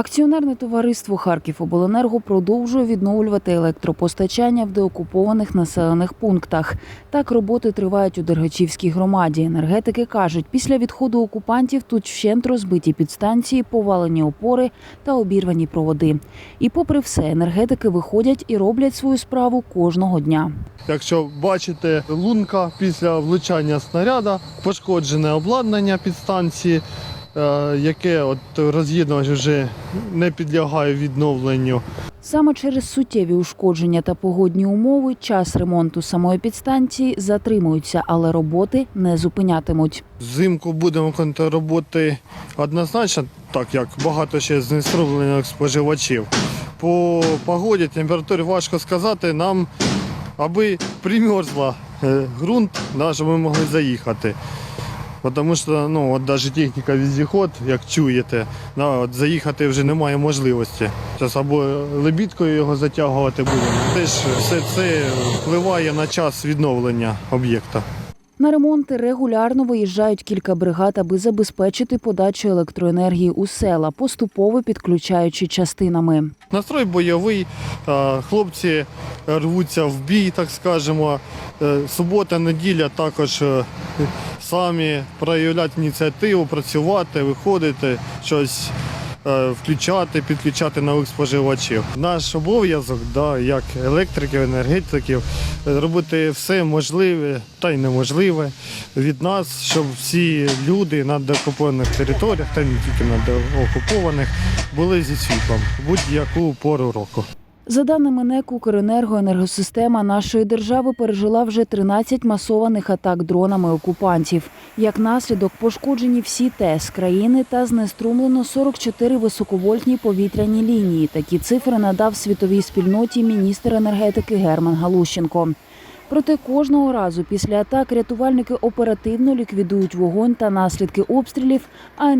Акціонерне товариство Харківобленерго продовжує відновлювати електропостачання в деокупованих населених пунктах. Так роботи тривають у Дергачівській громаді. Енергетики кажуть, після відходу окупантів тут вщент розбиті підстанції, повалені опори та обірвані проводи. І попри все, енергетики виходять і роблять свою справу кожного дня. Якщо бачите, лунка після влучання снаряда, пошкоджене обладнання підстанції, яке от роз'єднувач вже не підлягає відновленню. Саме через суттєві ушкодження та погодні умови час ремонту самої підстанції затримуються, але роботи не зупинятимуть. Взимку будемо конти роботи однозначно, так як багато ще знеструмлених споживачів. По погоді, температурі важко сказати, нам аби примерзла е, ґрунт, щоб ми могли заїхати. Тому що ну, от навіть техніка віздіход, як чуєте, да, от заїхати вже немає можливості. Зараз або лебідкою його затягувати будемо. Теж все це впливає на час відновлення об'єкта. На ремонти регулярно виїжджають кілька бригад, аби забезпечити подачу електроенергії у села, поступово підключаючи частинами. Настрой бойовий, е, хлопці рвуться в бій, так скажемо. Е, Субота, неділя також е, самі проявляти ініціативу, працювати, виходити, щось е, включати, підключати нових споживачів. Наш обов'язок, да, як електриків, енергетиків, е, робити все можливе та й неможливе від нас, щоб всі люди на деокупованих територіях, та не тільки на деокупованих, були зі світлом будь-яку пору року. За даними НЕК «Укренерго», енергосистема нашої держави пережила вже 13 масованих атак дронами окупантів. Як наслідок пошкоджені всі ТЕС країни та знеструмлено 44 високовольтні повітряні лінії. Такі цифри надав світовій спільноті міністр енергетики Герман Галущенко. Проте кожного разу після атак рятувальники оперативно ліквідують вогонь та наслідки обстрілів, а